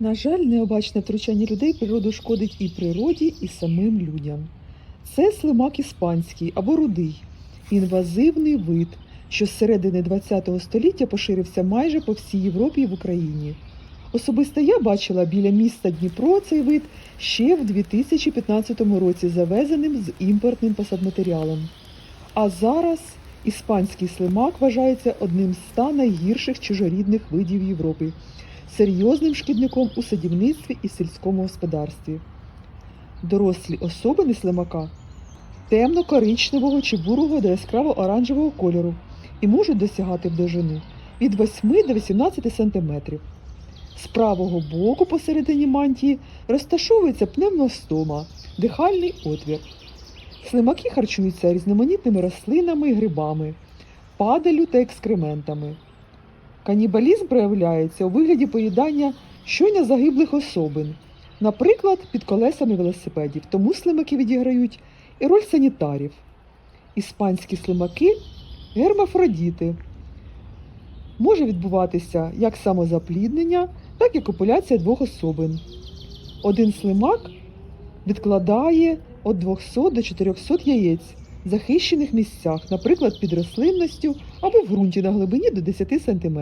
На жаль, необачне втручання людей природу шкодить і природі, і самим людям. Це слимак іспанський або рудий, інвазивний вид, що з середини ХХ століття поширився майже по всій Європі і в Україні. Особисто я бачила біля міста Дніпро цей вид ще в 2015 році завезеним з імпортним посадматеріалом. А зараз іспанський слимак вважається одним з ста найгірших чужорідних видів Європи серйозним шкідником у садівництві і сільському господарстві. Дорослі особини слимака темно-коричневого чи бурого до яскраво оранжевого кольору і можуть досягати в довжину від 8 до 18 см. З правого боку посередині мантії розташовується пневмостома – дихальний отвір. Слимаки харчуються різноманітними рослинами і грибами, падалю та екскрементами. Канібалізм проявляється у вигляді поїдання щойно загиблих особин, наприклад, під колесами велосипедів, тому слимаки відіграють і роль санітарів. Іспанські слимаки гермафродіти. Може відбуватися як самозапліднення, так і копуляція двох особин. Один слимак відкладає від 200 до 400 яєць захищених місцях, наприклад, під рослинністю або в ґрунті на глибині до 10 см.